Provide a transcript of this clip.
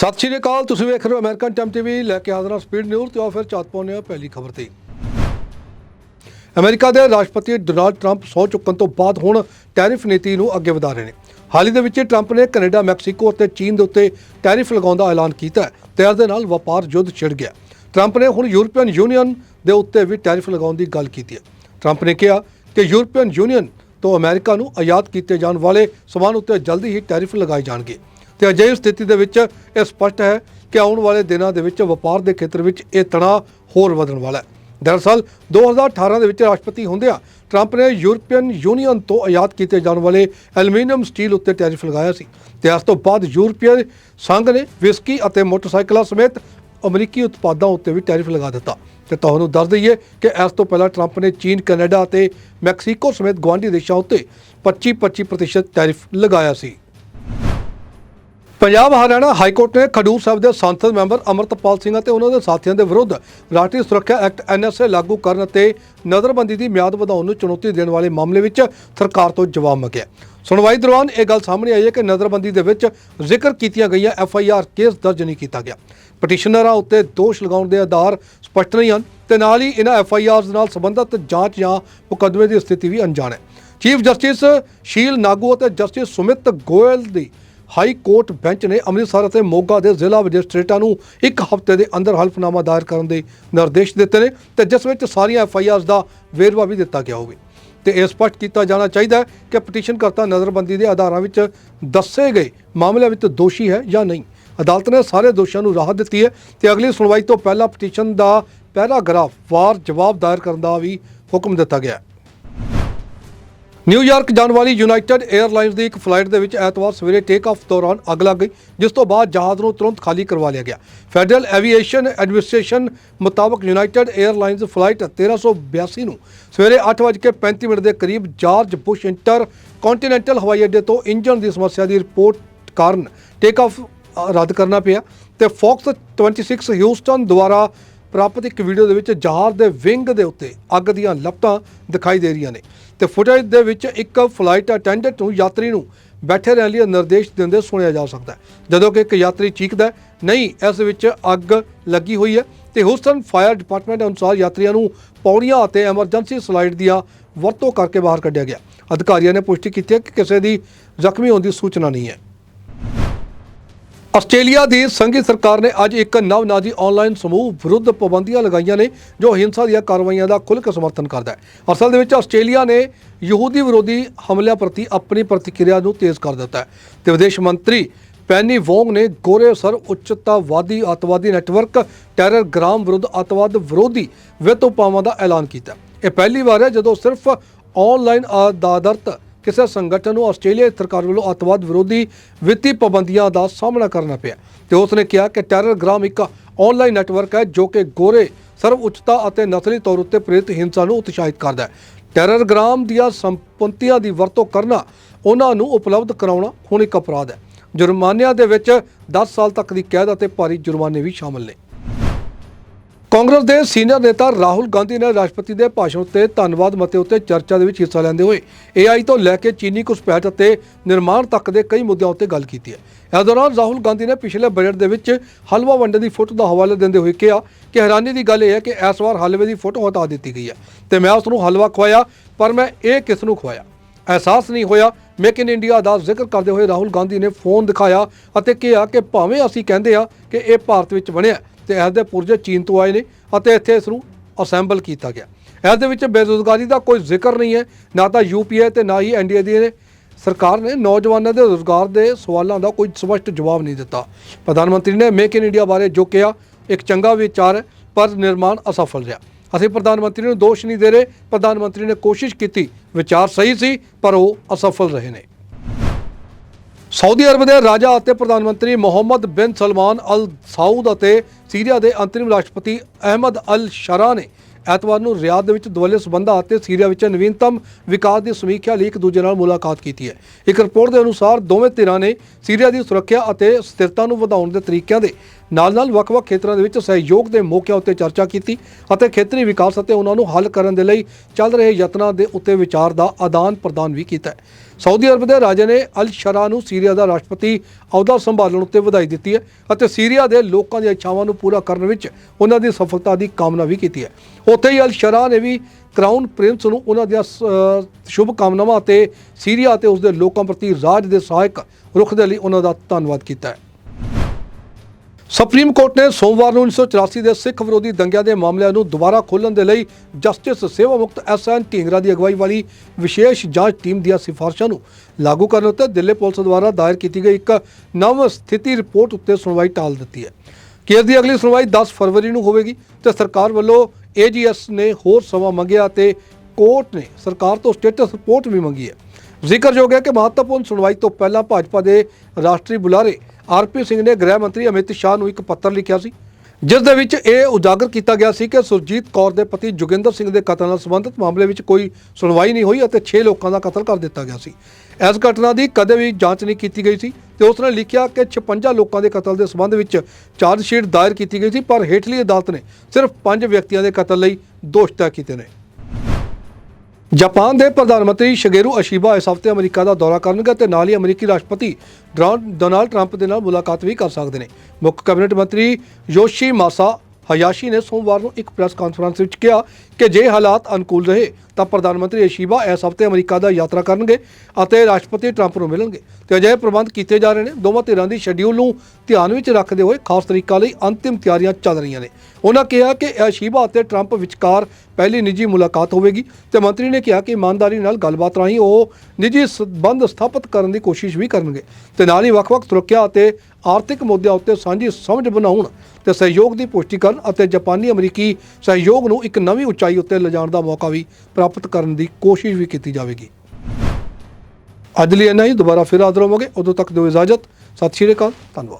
ਸਤਿ ਸ਼੍ਰੀ ਅਕਾਲ, ਤੁਸੀਂ ਵੇਖ ਰਹੇ ਹੋ ਅਮਰੀਕਨ ਟਾਈਮ ਟੀਵੀ। ਲੈ ਕੇ ਹਾਜ਼ਰ ਹਾਂ ਸਪੀਡ ਨਿਊਜ਼ ਤੇ ਆਓ ਫਿਰ ਚਾਤ ਪਾਉਂਦੇ ਹਾਂ ਪਹਿਲੀ ਖਬਰ ਤੇ। ਅਮਰੀਕਾ ਦੇ ਰਾਸ਼ਟਰਪਤੀ ਡੋਨਾਲਡ ਟਰੰਪ ਸਹੁੰ ਚੁੱਕਣ ਤੋਂ ਬਾਅਦ ਹੁਣ ਟੈਰਿਫ ਨੀਤੀ ਨੂੰ ਅੱਗੇ ਵਧਾ ਰਹੇ ਨੇ। ਹਾਲ ਹੀ ਦੇ ਵਿੱਚ ਟਰੰਪ ਨੇ ਕੈਨੇਡਾ, ਮੈਕਸੀਕੋ ਅਤੇ ਚੀਨ ਦੇ ਉੱਤੇ ਟੈਰਿਫ ਲਗਾਉਣ ਦਾ ਐਲਾਨ ਕੀਤਾ ਹੈ ਤੇ ਇਸ ਦੇ ਨਾਲ ਵਪਾਰ ਯੁੱਧ ਛਿੜ ਗਿਆ। ਟਰੰਪ ਨੇ ਹੁਣ ਯੂਰਪੀਅਨ ਯੂਨੀਅਨ ਦੇ ਉੱਤੇ ਵੀ ਟੈਰਿਫ ਲਗਾਉਣ ਦੀ ਗੱਲ ਕੀਤੀ ਹੈ। ਟਰੰਪ ਨੇ ਕਿਹਾ ਕਿ ਯੂਰਪੀਅਨ ਯੂਨੀਅਨ ਤੋਂ ਅਮਰੀਕਾ ਨੂੰ ਆਯਾਤ ਕੀਤੇ ਜਾਣ ਵਾਲੇ ਸਮਾਨ ਉੱਤੇ ਜਲਦੀ ਹੀ ਟੈਰਿਫ ਲਗਾਏ ਜਾਣਗੇ। ਤੇ ਅਜਿਹੀ ਸਥਿਤੀ ਦੇ ਵਿੱਚ ਇਹ ਸਪਸ਼ਟ ਹੈ ਕਿ ਆਉਣ ਵਾਲੇ ਦਿਨਾਂ ਦੇ ਵਿੱਚ ਵਪਾਰ ਦੇ ਖੇਤਰ ਵਿੱਚ ਇਹ ਤਣਾਅ ਹੋਰ ਵਧਣ ਵਾਲਾ ਹੈ। ਦਰਅਸਲ 2018 ਦੇ ਵਿੱਚ ਰਾਸ਼ਟਰਪਤੀ ਹੁੰਦਿਆਂ ਟਰੰਪ ਨੇ ਯੂਰਪੀਅਨ ਯੂਨੀਅਨ ਤੋਂ ਆਯਾਤ ਕੀਤੇ ਜਾਣ ਵਾਲੇ ਐਲੂਮੀਨੀਅਮ ਸਟੀਲ ਉੱਤੇ ਟੈਰਿਫ ਲਗਾਇਆ ਸੀ ਤੇ ਇਸ ਤੋਂ ਬਾਅਦ ਯੂਰਪੀਅਨ ਸੰਘ ਨੇ ਵਿਸਕੀ ਅਤੇ ਮੋਟਰਸਾਈਕਲਾਂ ਸਮੇਤ ਅਮਰੀਕੀ ਉਤਪਾਦਾਂ ਉੱਤੇ ਵੀ ਟੈਰਿਫ ਲਗਾ ਦਿੱਤਾ। ਤੇ ਤੁਹਾਨੂੰ ਦੱਸ ਦਈਏ ਕਿ ਇਸ ਤੋਂ ਪਹਿਲਾਂ ਟਰੰਪ ਨੇ ਚੀਨ, ਕੈਨੇਡਾ ਅਤੇ ਮੈਕਸੀਕੋ ਸਮੇਤ ਗੁਆਂਢੀ ਦੇਸ਼ਾਂ ਉੱਤੇ 25-25% ਟੈਰਿਫ ਲਗਾਇਆ ਸੀ। ਪੰਜਾਬ, ਹਰਿਆਣਾ ਹਾਈ ਕੋਰਟ ਨੇ ਖਡੂਰ ਸਾਹਿਬ ਦੇ ਸੰਸਦ ਮੈਂਬਰ ਅਮਰਤਪਾਲ ਸਿੰਘ ਅਤੇ ਉਹਨਾਂ ਦੇ ਸਾਥੀਆਂ ਦੇ ਵਿਰੁੱਧ ਰਾਸ਼ਟਰੀ ਸੁਰੱਖਿਆ ਐਕਟ ਐਨਐਸਏ ਲਾਗੂ ਕਰਨ ਅਤੇ ਨਜ਼ਰਬੰਦੀ ਦੀ ਮਿਆਦ ਵਧਾਉਣ ਨੂੰ ਚੁਣੌਤੀ ਦੇਣ ਵਾਲੇ ਮਾਮਲੇ ਵਿੱਚ ਸਰਕਾਰ ਤੋਂ ਜਵਾਬ ਮੰਗਿਆ। ਸੁਣਵਾਈ ਦੌਰਾਨ ਇਹ ਗੱਲ ਸਾਹਮਣੇ ਆਈ ਹੈ ਕਿ ਨਜ਼ਰਬੰਦੀ ਦੇ ਵਿੱਚ ਜ਼ਿਕਰ ਕੀਤੀਆਂ ਗਈਆਂ ਐਫਆਈਆਰ ਕੇਸ ਦਰਜ ਨਹੀਂ ਕੀਤਾ ਗਿਆ। ਪਟੀਸ਼ਨਰਾਂ ਉੱਤੇ ਦੋਸ਼ ਲਗਾਉਣ ਦੇ ਆਧਾਰ ਸਪਸ਼ਟ ਨਹੀਂ ਹਨ ਤੇ ਨਾਲ ਹੀ ਇਹਨਾਂ ਐਫਆਈਆਰਸ ਨਾਲ ਸੰਬੰਧਿਤ ਜਾਂਚ ਜਾਂ ਮੁਕੱਦਮੇ ਦੀ ਸਥਿਤੀ ਵੀ ਅਣਜਾਣ ਹੈ। ਚੀਫ ਜਸਟਿਸ ਸ਼ੀਲ ਨਾਗੂ ਅਤੇ ਜਸਟਿਸ ਸੁਮਿਤ ਗੋਇਲ ਦੀ ਹਾਈ ਕੋਰਟ ਬੈਂਚ ਨੇ ਅੰਮ੍ਰਿਤਸਰ ਅਤੇ ਮੋਗਾ ਦੇ ਜ਼ਿਲ੍ਹਾ ਮੈਜਿਸਟ੍ਰੇਟਾਂ ਨੂੰ ਇੱਕ ਹਫ਼ਤੇ ਦੇ ਅੰਦਰ ਹਲਫਨਾਮਾ ਦਾਇਰ ਕਰਨ ਦੇ ਨਿਰਦੇਸ਼ ਦਿੱਤੇ ਨੇ ਤੇ ਜਿਸ ਵਿੱਚ ਸਾਰੀਆਂ ਐਫਆਈਆਰਸ ਦਾ ਵੇਰਵਾ ਵੀ ਦਿੱਤਾ ਗਿਆ ਹੋਵੇ। ਤੇ ਇਹ ਸਪਸ਼ਟ ਕੀਤਾ ਜਾਣਾ ਚਾਹੀਦਾ ਹੈ ਕਿ ਪਟੀਸ਼ਨਕਰਤਾ ਨਜ਼ਰਬੰਦੀ ਦੇ ਆਧਾਰਾਂ ਵਿੱਚ ਦੱਸੇ ਗਏ ਮਾਮਲਿਆਂ ਵਿੱਚ ਦੋਸ਼ੀ ਹੈ ਜਾਂ ਨਹੀਂ। ਅਦਾਲਤ ਨੇ ਸਾਰੇ ਦੋਸ਼ੀਆਂ ਨੂੰ ਰਾਹਤ ਦਿੱਤੀ ਹੈ ਤੇ ਅਗਲੀ ਸੁਣਵਾਈ ਤੋਂ ਪਹਿਲਾਂ ਪਟੀਸ਼ਨ ਦਾ ਪੈਰਾਗ੍ਰਾਫ ਵਾਰ ਜਵਾਬ ਦਾਇਰ ਕਰਨ ਦਾ ਵੀ ਹੁਕਮ ਦਿੱਤਾ ਗਿਆ ਹੈ। ਨਿਊਯਾਰਕ ਜਾਣ ਵਾਲੀ ਯੂਨਾਈਟਿਡ 에ਅਰਲਾਈਨਸ ਦੀ ਇੱਕ ਫਲਾਈਟ ਦੇ ਵਿੱਚ ਐਤਵਾਰ ਸਵੇਰੇ ਟੇਕ ਆਫ ਦੌਰਾਨ ਅੱਗ ਲੱਗ ਗਈ, ਜਿਸ ਤੋਂ ਬਾਅਦ ਜਹਾਜ਼ ਨੂੰ ਤੁਰੰਤ ਖਾਲੀ ਕਰਵਾ ਲਿਆ ਗਿਆ। ਫੈਡਰਲ ਐਵੀਏਸ਼ਨ ਐਡਮਿਨਿਸਟ੍ਰੇਸ਼ਨ ਮੁਤਾਬਕ ਯੂਨਾਈਟਿਡ 에ਅਰਲਾਈਨਸ ਫਲਾਈਟ 1382 ਨੂੰ ਸਵੇਰੇ 8:35 ਮਿੰਟ ਦੇ ਕਰੀਬ ਜਾਰਜ ਬੁਸ਼ ਇੰਟਰ ਕੰਟੀਨੈਂਟਲ ਹਵਾਈ ਅੱਡੇ ਤੋਂ ਇੰਜਨ ਦੀ ਸਮੱਸਿਆ ਦੀ ਰਿਪੋਰਟ ਕਾਰਨ ਟੇਕ ਆਫ ਰੱਦ ਕਰਨਾ ਪਿਆ ਤੇ ਫੌਕਸ 26 ਹਿਊਸਟਨ ਦੁਆਰਾ ਪ੍ਰਾਪਤ ਇੱਕ ਵੀਡੀਓ ਦੇ ਵਿੱਚ ਜਹਾਜ਼ ਦੇ ਵਿੰਗ ਦੇ ਉੱਤੇ ਅੱਗ ਦੀਆਂ ਲਪਟਾਂ ਦਿਖਾਈ ਦੇ ਰਹੀਆਂ ਨੇ। ਤੇ ਫੁਟੇਜ ਦੇ ਵਿੱਚ ਇੱਕ ਫਲਾਈਟ ਅਟੈਂਡੈਂਟ ਨੂੰ, ਯਾਤਰੀ ਨੂੰ ਬੈਠੇ ਰਹਿਣ ਲਈ ਨਿਰਦੇਸ਼ ਦਿੰਦੇ ਸੁਣਿਆ ਜਾ ਸਕਦਾ ਹੈ। ਜਦੋਂ ਕਿ ਇੱਕ ਯਾਤਰੀ ਚੀਕਦਾ ਨਹੀਂ, ਇਸ ਵਿੱਚ ਅੱਗ ਲੱਗੀ ਹੋਈ ਹੈ। ਤੇ ਹੂਸਟਨ ਫਾਇਰ ਡਿਪਾਰਟਮੈਂਟ ਅਨੁਸਾਰ ਯਾਤਰੀਆਂ ਨੂੰ ਪੌੜੀਆਂ ਅਤੇ ਐਮਰਜੈਂਸੀ ਸਲਾਈਡ ਦੀਆਂ ਵਰਤੋਂ ਕਰਕੇ ਬਾਹਰ ਕੱਢਿਆ ਗਿਆ। ਅਧਿਕਾਰੀਆਂ ਨੇ ਪੁਸ਼ਟੀ ਕੀਤੀ ਹੈ ਕਿ ਕਿਸੇ ਦੀ ਜ਼ਖਮੀ ਹੋਣ ਦੀ ਸੂਚਨਾ ਨਹੀਂ ਹੈ। ਆਸਟ੍ਰੇਲੀਆ ਦੀ ਸੰਘੀ ਸਰਕਾਰ ਨੇ ਅੱਜ ਇੱਕ ਨਵ ਨਾਜ਼ੀ ਆਨਲਾਈਨ ਸਮੂਹ ਵਿਰੁੱਧ ਪਾਬੰਦੀਆਂ ਲਗਾਈਆਂ ਨੇ, ਜੋ ਹਿੰਸਾ ਦੀਆਂ ਕਾਰਵਾਈਆਂ ਦਾ ਖੁੱਲ੍ਹ ਕੇ ਸਮਰਥਨ ਕਰਦਾ ਹੈ। ਅਸਲ ਦੇ ਵਿੱਚ ਆਸਟ੍ਰੇਲੀਆ ਨੇ ਯਹੂਦੀ ਵਿਰੋਧੀ ਹਮਲਿਆਂ ਪ੍ਰਤੀ ਆਪਣੀ ਪ੍ਰਤੀਕਿਰਿਆ ਨੂੰ ਤੇਜ਼ ਕਰ ਦਿੱਤਾ ਹੈ। ਤੇ ਵਿਦੇਸ਼ ਮੰਤਰੀ ਪੈਨੀ ਵੋਂਗ ਨੇ ਗੋਰੇ ਸਰ ਉੱਚਤਾਵਾਦੀ ਅੱਤਵਾਦੀ ਨੈਟਵਰਕ ਟੈਰਰਗ੍ਰਾਮ ਵਿਰੁੱਧ ਅੱਤਵਾਦ ਵਿਰੋਧੀ ਵਿੱਤ ਉਪਾਵਾਂ ਦਾ ਐਲਾਨ ਕੀਤਾ ਇਹ ਪਹਿਲੀ ਵਾਰ ਹੈ ਜਦੋਂ ਸਿਰਫ ਆਨਲਾਈਨ ਆਧਾਰਿਤ ਕਿਸੇ ਸੰਗਠਨ ਨੂੰ ਆਸਟ੍ਰੇਲੀਆ ਸਰਕਾਰ ਵੱਲੋਂ ਅਤਵਾਦ ਵਿਰੋਧੀ ਵਿੱਤੀ ਪਾਬੰਦੀਆਂ ਦਾ ਸਾਹਮਣਾ ਕਰਨਾ ਪਿਆ ਤੇ ਉਸ ਨੇ ਕਿਹਾ ਕਿ ਟੈਰਰਗ੍ਰਾਮ ਇੱਕ ਆਨਲਾਈਨ ਨੈਟਵਰਕ ਹੈ ਜੋ ਕਿ ਗੋਰੇ ਸਰਵ ਉੱਚਤਾ ਅਤੇ ਨਸਲੀ ਤੌਰ ਉੱਤੇ ਪ੍ਰੇਰਿਤ ਹਿੰਸਾ ਨੂੰ ਉਤਸ਼ਾਹਿਤ ਕਰਦਾ ਹੈ। ਟੈਰਰਗ੍ਰਾਮ ਦੀਆਂ ਸੰਪਤੀਆਂ ਦੀ ਵਰਤੋਂ ਕਰਨਾ ਉਹਨਾਂ ਨੂੰ ਉਪਲਬਧ ਕਰਾਉਣਾ ਹੁਣ ਇੱਕ ਅਪਰਾਧ ਹੈ। ਜੁਰਮਾਨਿਆਂ ਦੇ ਵਿੱਚ 10 ਸਾਲ ਤੱਕ ਦੀ ਕੈਦ ਅਤੇ ਭਾਰੀ ਜੁਰਮਾਨੇ ਵੀ ਸ਼ਾਮਲ ਨੇ। ਕਾਂਗਰਸ ਦੇ ਸੀਨੀਅਰ ਨੇਤਾ ਰਾਹੁਲ ਗਾਂਧੀ ਨੇ ਰਾਸ਼ਟਰਪਤੀ ਦੇ ਭਾਸ਼ਣ ਉੱਤੇ ਧੰਨਵਾਦ ਮਤੇ ਉੱਤੇ ਚਰਚਾ ਦੇ ਵਿੱਚ ਹਿੱਸਾ ਲੈਂਦੇ ਹੋਏ AI ਤੋਂ ਲੈ ਕੇ ਚੀਨੀ ਘੁਸਪੈਠ ਅਤੇ ਨਿਰਮਾਣ ਤੱਕ ਦੇ ਕਈ ਮੁੱਦਿਆਂ ਉੱਤੇ ਗੱਲ ਕੀਤੀ ਹੈ। ਇਸ ਦੌਰਾਨ ਰਾਹੁਲ ਗਾਂਧੀ ਨੇ ਪਿਛਲੇ ਬਜਟ ਦੇ ਵਿੱਚ ਹਲਵਾ ਵੰਡਣ ਦੀ ਫੋਟੋ ਦਾ ਹਵਾਲਾ ਦਿੰਦੇ ਹੋਏ ਕਿਹਾ ਕਿ ਹੈਰਾਨੀ ਦੀ ਗੱਲ ਇਹ ਹੈ ਕਿ ਇਸ ਵਾਰ ਹਲਵੇ ਦੀ ਫੋਟੋ ਹਟਾ ਦਿੱਤੀ ਗਈ ਹੈ ਤੇ ਮੈਂ ਉਸ ਨੂੰ ਹਲਵਾ ਖਵਾਇਆ, ਪਰ ਮੈਂ ਇਹ ਕਿਸ ਨੂੰ ਖਵਾਇਆ? ਅਹਿਸਾਸ ਨਹੀਂ ਹੋਇਆ। ਮੇਕ ਇਨ ਇੰਡੀਆ ਦਾ ਜ਼ਿਕਰ ਕਰਦੇ ਹੋਏ ਰਾਹੁਲ ਗਾਂਧੀ ਨੇ ਫੋਨ ਦਿਖਾਇਆ ਅਤੇ ਕਿਹਾ ਕਿ ਭਾਵੇਂ ਅਸੀਂ ਕਹਿੰਦੇ ਆ ਕਿ ਇਹ ਭਾਰਤ ਵਿੱਚ ਬਣਿਆ ਤੇ ਇਸ ਦੇ ਪੁਰਜੇ ਚੀਨ ਤੋਂ ਆਏ ਨੇ ਅਤੇ ਇੱਥੇ ਇਸ ਨੂੰ ਅਸੈਂਬਲ ਕੀਤਾ ਗਿਆ। ਇਸ ਦੇ ਵਿੱਚ ਬੇਰੁਜ਼ਗਾਰੀ ਦਾ ਕੋਈ ਜ਼ਿਕਰ ਨਹੀਂ ਹੈ। ਨਾ ਤਾਂ ਯੂਪੀਏ ਤੇ ਨਾ ਹੀ ਐਨਡੀਏ ਦੀ ਸਰਕਾਰ ਨੇ ਨੌਜਵਾਨਾਂ ਦੇ ਰੋਜ਼ਗਾਰ ਦੇ ਸਵਾਲਾਂ ਦਾ ਕੋਈ ਸਪਸ਼ਟ ਜਵਾਬ ਨਹੀਂ ਦਿੱਤਾ। ਪ੍ਰਧਾਨ ਮੰਤਰੀ ਨੇ ਮੇਕ ਇਨ ਇੰਡੀਆ ਬਾਰੇ ਜੋ ਕਿਹਾ, ਇੱਕ ਚੰਗਾ ਵਿਚਾਰ ਪਰ ਨਿਰਮਾਣ ਅਸਫਲ ਰਿਹਾ। ਅਸੀਂ ਪ੍ਰਧਾਨ ਮੰਤਰੀ ਨੂੰ ਦੋਸ਼ ਨਹੀਂ ਦੇ ਰਹੇ। ਪ੍ਰਧਾਨ ਮੰਤਰੀ ਨੇ ਕੋਸ਼ਿਸ਼ ਕੀਤੀ। ਵਿਚਾਰ ਸਹੀ ਸੀ, ਪਰ ਉਹ ਅਸਫਲ ਰਹੇ ਨੇ। ਸਾਊਦੀ ਅਰਬ ਦੇ ਰਾਜਾ ਅਤੇ ਪ੍ਰਧਾਨ ਮੰਤਰੀ Mohammed bin Salman Al Saud ਅਤੇ ਸੀਰੀਆ ਦੇ ਅੰਤਰਿਮ ਰਾਸ਼ਟਰਪਤੀ ਅਹਿਮਦ ਅਲ ਸ਼ਰਾ ਨੇ ਐਤਵਾਰ ਨੂੰ ਰਿਆਦ ਦੇ ਵਿੱਚ ਦੁਵੱਲੇ ਸਬੰਧਾਂ ਅਤੇ ਸੀਰੀਆ ਵਿੱਚ ਨਵੀਨਤਮ ਵਿਕਾਸ ਦੀ ਸਮੀਖਿਆ ਲਈ ਇੱਕ ਦੂਜੇ ਨਾਲ ਮੁਲਾਕਾਤ ਕੀਤੀ ਹੈ। ਇੱਕ ਰਿਪੋਰਟ ਦੇ ਅਨੁਸਾਰ ਦੋਵੇਂ ਧਿਰਾਂ ਨੇ ਸੀਰੀਆ ਦੀ ਸੁਰੱਖਿਆ ਅਤੇ ਸਥਿਰਤਾ ਨੂੰ ਵਧਾਉਣ ਦੇ ਤਰੀਕਿਆਂ ਦੇ ਨਾਲ-ਨਾਲ ਵੱਖ-ਵੱਖ ਖੇਤਰਾਂ ਦੇ ਵਿੱਚ ਸਹਿਯੋਗ ਦੇ ਮੌਕਿਆਂ ਉੱਤੇ ਚਰਚਾ ਕੀਤੀ ਅਤੇ ਖੇਤਰੀ ਵਿਕਾਸ ਅਤੇ ਉਹਨਾਂ ਨੂੰ ਹੱਲ ਕਰਨ ਦੇ ਲਈ ਚੱਲ ਰਹੇ ਯਤਨਾਂ ਦੇ ਉੱਤੇ ਵਿਚਾਰ ਦਾ ਆਦਾਨ-ਪ੍ਰਦਾਨ ਵੀ ਕੀਤਾ ਹੈ। ਸਾਊਦੀ ਅਰਬ ਦੇ ਰਾਜੇ ਨੇ ਅਲ ਸ਼ਰਾ ਨੂੰ ਸੀਰੀਆ ਦਾ ਰਾਸ਼ਟਰਪਤੀ ਅਹੁਦਾ ਸੰਭਾਲਣ ਉੱਤੇ ਵਧਾਈ ਦਿੱਤੀ ਹੈ ਅਤੇ ਸੀਰੀਆ ਦੇ ਲੋਕਾਂ ਦੀਆਂ ਇੱਛਾਵਾਂ ਨੂੰ ਪੂਰਾ ਕਰਨ ਵਿੱਚ ਉਹਨਾਂ ਦੀ ਸਫਲਤਾ ਦੀ ਕਾਮਨਾ ਵੀ ਕੀਤੀ ਹੈ। ਉੱਥੇ ਹੀ ਅਲ ਸ਼ਰਾ ਨੇ ਵੀ ਕਰਾਊਨ ਪ੍ਰਿੰਸ ਨੂੰ ਉਹਨਾਂ ਦੀਆਂ ਸ- ਸ਼ੁਭ ਕਾਮਨਾਵਾਂ ਅਤੇ ਸੀਰੀਆ ਅਤੇ ਉਸ ਦੇ ਲੋਕਾਂ ਪ੍ਰਤੀ ਰਾਜ ਦੇ ਸਹਾਇਕ ਰੁਖ ਦੇ ਲਈ ਉਹਨਾਂ ਦਾ ਧੰਨਵਾਦ ਕੀਤਾ ਹੈ। ਸੁਪਰੀਮ ਕੋਰਟ ਨੇ ਸੋਮਵਾਰ ਨੂੰ 1984 ਦੇ ਸਿੱਖ ਵਿਰੋਧੀ ਦੰਗਿਆਂ ਦੇ ਮਾਮਲਿਆਂ ਨੂੰ ਦੁਬਾਰਾ ਖੋਲ੍ਹਣ ਦੇ ਲਈ ਜਸਟਿਸ ਸੇਵਾ ਮੁਕਤ ਐਸਐਨ ਢੀਂਗਰਾ ਦੀ ਅਗਵਾਈ ਵਾਲੀ ਵਿਸ਼ੇਸ਼ ਜਾਂਚ ਟੀਮ ਦੀਆਂ ਸਿਫਾਰਸ਼ਾਂ ਨੂੰ ਲਾਗੂ ਕਰਨ ਉੱਤੇ ਦਿੱਲੀ ਪੁਲਿਸ ਦੁਆਰਾ ਦਾਇਰ ਕੀਤੀ ਗਈ ਇੱਕ ਨਵ ਸਥਿਤੀ ਰਿਪੋਰਟ ਉੱਤੇ ਸੁਣਵਾਈ ਟਾਲ ਦਿੱਤੀ ਹੈ। ਕੇਸ ਦੀ ਅਗਲੀ ਸੁਣਵਾਈ 10 ਫਰਵਰੀ ਨੂੰ ਹੋਵੇਗੀ ਤੇ ਸਰਕਾਰ ਵੱਲੋਂ ਏਜੀਐਸ ਨੇ ਹੋਰ ਸਮਾਂ ਮੰਗਿਆ ਤੇ ਕੋਰਟ ਨੇ ਸਰਕਾਰ ਤੋਂ ਸਟੇਟਸ ਰਿਪੋਰਟ ਵੀ ਮੰਗੀ ਹੈ। ਜ਼ਿਕਰਯੋਗ ਹੈ ਕਿ ਮਹੱਤਵਪੂਰਨ ਸੁਣਵਾਈ ਤੋਂ ਪਹਿਲਾਂ ਭਾਜਪਾ ਦੇ ਰਾਸ਼ਟਰੀ ਬੁਲਾਰੇ ਆਰਪੀ ਸਿੰਘ ਨੇ ਗ੍ਰਹਿ ਮੰਤਰੀ ਅਮਿਤ ਸ਼ਾਹ ਨੂੰ ਇੱਕ ਪੱਤਰ ਲਿਖਿਆ ਸੀ, ਜਿਸ ਦੇ ਵਿੱਚ ਇਹ ਉਜਾਗਰ ਕੀਤਾ ਗਿਆ ਸੀ ਕਿ ਸੁਰਜੀਤ ਕੌਰ ਦੇ ਪਤੀ ਜੋਗਿੰਦਰ ਸਿੰਘ ਦੇ ਕਤਲ ਨਾਲ ਸੰਬੰਧਿਤ ਮਾਮਲੇ ਵਿੱਚ ਕੋਈ ਸੁਣਵਾਈ ਨਹੀਂ ਹੋਈ ਅਤੇ 6 ਲੋਕਾਂ ਦਾ ਕਤਲ ਕਰ ਦਿੱਤਾ ਗਿਆ ਸੀ। ਇਸ ਘਟਨਾ ਦੀ ਕਦੇ ਵੀ ਜਾਂਚ ਨਹੀਂ ਕੀਤੀ ਗਈ ਸੀ ਤੇ ਉਸ ਨੇ ਲਿਖਿਆ ਕਿ 56 ਲੋਕਾਂ ਦੇ ਕਤਲ ਦੇ ਸੰਬੰਧ ਵਿੱਚ ਚਾਰਜ ਸ਼ੀਟ ਦਾਇਰ ਕੀਤੀ ਗਈ ਸੀ, ਪਰ ਹੇਠਲੀ ਅਦਾਲਤ ਨੇ ਸਿਰਫ 5 ਵਿਅਕਤੀਆਂ ਦੇ ਕਤਲ ਲਈ ਦੋਸ਼ ਤੈਅ ਕੀਤੇ ਨੇ। ਜਾਪਾਨ ਦੇ ਪ੍ਰਧਾਨ ਮੰਤਰੀ ਸ਼ਿਗੇਰੂ ਅਸ਼ੀਬਾ ਇਸ ਹਫ਼ਤੇ ਅਮਰੀਕਾ ਦਾ ਦੌਰਾ ਕਰਨਗੇ ਤੇ ਨਾਲ ਹੀ ਅਮਰੀਕੀ ਰਾਸ਼ਟਰਪਤੀ ਡਰਾ- ਡੋਨਾਲਡ ਟਰੰਪ ਦੇ ਨਾਲ ਮੁਲਾਕਾਤ ਵੀ ਕਰ ਸਕਦੇ ਨੇ। ਮੁੱਖ ਕੈਬਨਿਟ ਮੰਤਰੀ ਯੋਸ਼ੀ ਮਾਸਾ ਹਯਾਸ਼ੀ ਨੇ ਸੋਮਵਾਰ ਨੂੰ ਇੱਕ ਪ੍ਰੈਸ ਕਾਨਫਰੰਸ ਵਿੱਚ ਕਿਹਾ ਕਿ ਜੇ ਹਾਲਾਤ ਅਨੁਕੂਲ ਰਹੇ ਤਾਂ ਪ੍ਰਧਾਨ ਮੰਤਰੀ ਅਸ਼ੀਬਾ ਇਸ ਹਫ਼ਤੇ ਅਮਰੀਕਾ ਦਾ ਯਾਤਰਾ ਕਰਨਗੇ ਅਤੇ ਰਾਸ਼ਟਰਪਤੀ ਟਰੰਪ ਨੂੰ ਮਿਲਣਗੇ। ਤੇ ਅਜਿਹੇ ਪ੍ਰਬੰਧ ਕੀਤੇ ਜਾ ਰਹੇ ਨੇ। ਦੋਵਾਂ ਧਿਰਾਂ ਦੀ ਸ਼ੈਡਿਊਲ ਨੂੰ ਧਿਆਨ ਵਿੱਚ ਰੱਖਦੇ ਹੋਏ ਖਾਸ ਤਰੀਕਾ ਲਈ ਅੰਤਿਮ ਤਿਆਰੀਆਂ ਚੱਲ ਰਹੀਆਂ ਨੇ। ਉਹਨਾਂ ਕਿਹਾ ਕਿ ਅਸ਼ੀਬਾ ਅਤੇ ਟਰੰਪ ਵਿਚਕਾਰ ਪਹਿਲੀ ਨਿੱਜੀ ਮੁਲਾਕਾਤ ਹੋਵੇਗੀ ਤੇ ਮੰਤਰੀ ਨੇ ਕਿਹਾ ਕਿ ਇਮਾਨਦਾਰੀ ਨਾਲ ਗੱਲਬਾਤ ਰਾਹੀਂ ਉਹ ਨਿੱਜੀ ਸਬੰਧ ਸਥਾਪਿਤ ਕਰਨ ਦੀ ਕੋਸ਼ਿਸ਼ ਵੀ ਕਰਨਗੇ। ਤੇ ਨਾਲ ਹੀ ਵੱਖ-ਵੱਖ ਸੁਰੱਖਿਆ ਅਤੇ ਆਰਥਿਕ ਮੁੱਦਿਆਂ ਉੱਤੇ ਸਾਂਝੀ ਸਮਝ ਬਣਾਉਣ ਤੇ ਸਹਿਯੋਗ ਦੀ ਪੁਸ਼ਟੀ ਕਰਨ ਅਤੇ ਜਾਪਾਨੀ ਅਮਰੀਕੀ ਸਹਿਯੋਗ ਨੂੰ ਇੱਕ ਨਵੀਂ ਉਚਾਈ ਉੱਤੇ ਲਿਜਾਣ ਦਾ ਮੌਕਾ ਵੀ ਪ੍ਰਾਪਤ ਪ੍ਰਾਪਤ ਕਰਨ ਦੀ ਕੋਸ਼ਿਸ਼ ਵੀ ਕੀਤੀ ਜਾਵੇਗੀ। ਅੱਜ ਲਈ ਇੰਨਾ ਹੀ। ਦੁਬਾਰਾ ਫਿਰ ਹਾਜ਼ਰ ਹੋਵਾਂਗੇ। ਉਦੋਂ ਤੱਕ ਦਿਓ ਇਜਾਜ਼ਤ। ਸਤਿ ਸ਼੍ਰੀ ਅਕਾਲ। ਧੰਨਵਾਦ।